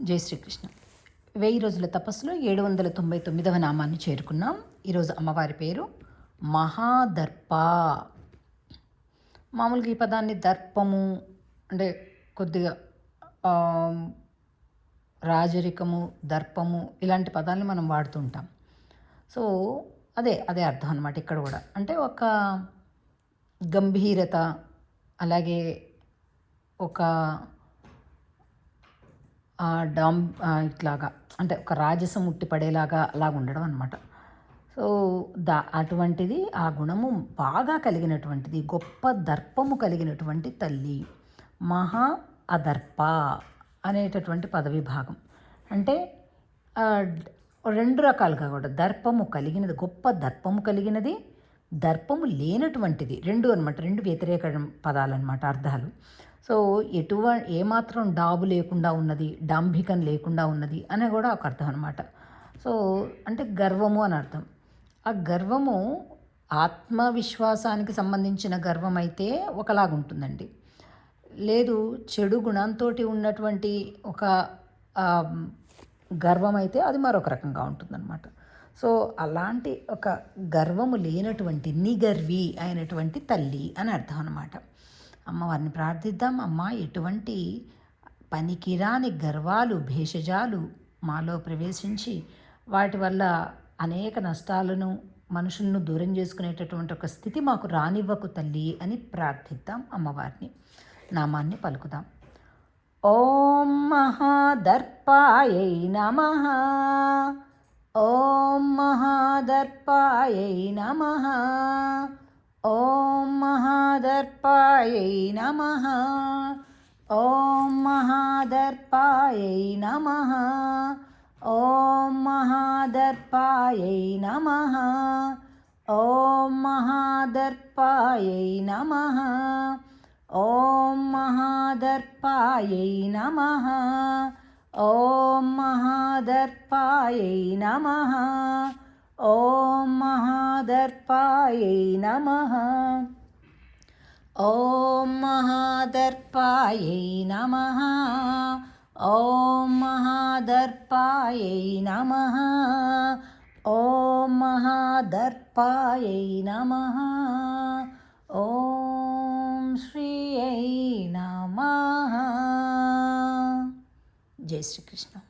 జై శ్రీకృష్ణ. వెయ్యి రోజుల తపస్సులో ఏడు వందల తొంభై తొమ్మిదవ నామాన్ని చేరుకున్నాం. ఈరోజు అమ్మవారి పేరు మహాదర్ప. మామూలుగా ఈ పదాన్ని దర్పము అంటే కొద్దిగా రాజరికము దర్పము ఇలాంటి పదాలని మనం వాడుతుంటాం సో అదే అదే అర్థం అనమాట ఇక్కడ కూడా. అంటే ఒక గంభీరత అలాగే ఒక డామ్ ఇట్లాగా అంటే ఒక రాజసం ఉట్టిపడేలాగా అలా ఉండడం అనమాట సో దా అటువంటిది ఆ గుణము బాగా కలిగినటువంటిది గొప్ప దర్పము కలిగినటువంటి తల్లి మహా అదర్ప అనేటటువంటి పదవి భాగం అంటే రెండు రకాలుగా కూడా దర్పము కలిగినది గొప్ప దర్పము కలిగినది దర్పము లేనటువంటిది రెండు అనమాట రెండు వ్యతిరేక పదాలన్నమాట అర్థాలు. సో ఎటువ ఏమాత్రం డాబు లేకుండా ఉన్నది డాంభికం లేకుండా ఉన్నది అనే కూడా ఒక అర్థం అనమాట సో అంటే గర్వము అని అర్థం. ఆ గర్వము ఆత్మవిశ్వాసానికి సంబంధించిన గర్వం అయితే ఒకలాగుంటుందండి. లేదు చెడు గుణంతో ఉన్నటువంటి ఒక గర్వం అయితే అది మరొక రకంగా ఉంటుందన్నమాట. సో అలాంటి ఒక గర్వము లేనటువంటి నిగర్వి అయినటువంటి తల్లి అని అర్థం అనమాట అమ్మవారిని ప్రార్థిద్దాం. అమ్మ ఎటువంటి పనికిరాని గర్వాలు భేషజాలు మాలో ప్రవేశించి వాటి వల్ల అనేక నష్టాలను మనుషులను దూరం చేసుకునేటటువంటి ఒక స్థితి మాకు రానివ్వకు తల్లి అని ప్రార్థిద్దాం అమ్మవారిని నామాన్ని పలుకుదాం. ఓం మహాదర్పాయై నమ. ఓం మహాదర్పాయై నమ. ఓం महादर्पायै नमः ॐ महादर्पायै नमः ॐ महादर्पायै नमः ॐ महादर्पायै नमः ॐ महादर्पायै नमः ॐ महादर्पायै नमः ॐ महादर्पायै नमः ॐ महादर्पायै नमः। ॐ महादर्पायै नमः। ॐ महादर्पायै नमः। ॐ श्रियै नमः। जय श्रीकृष्ण।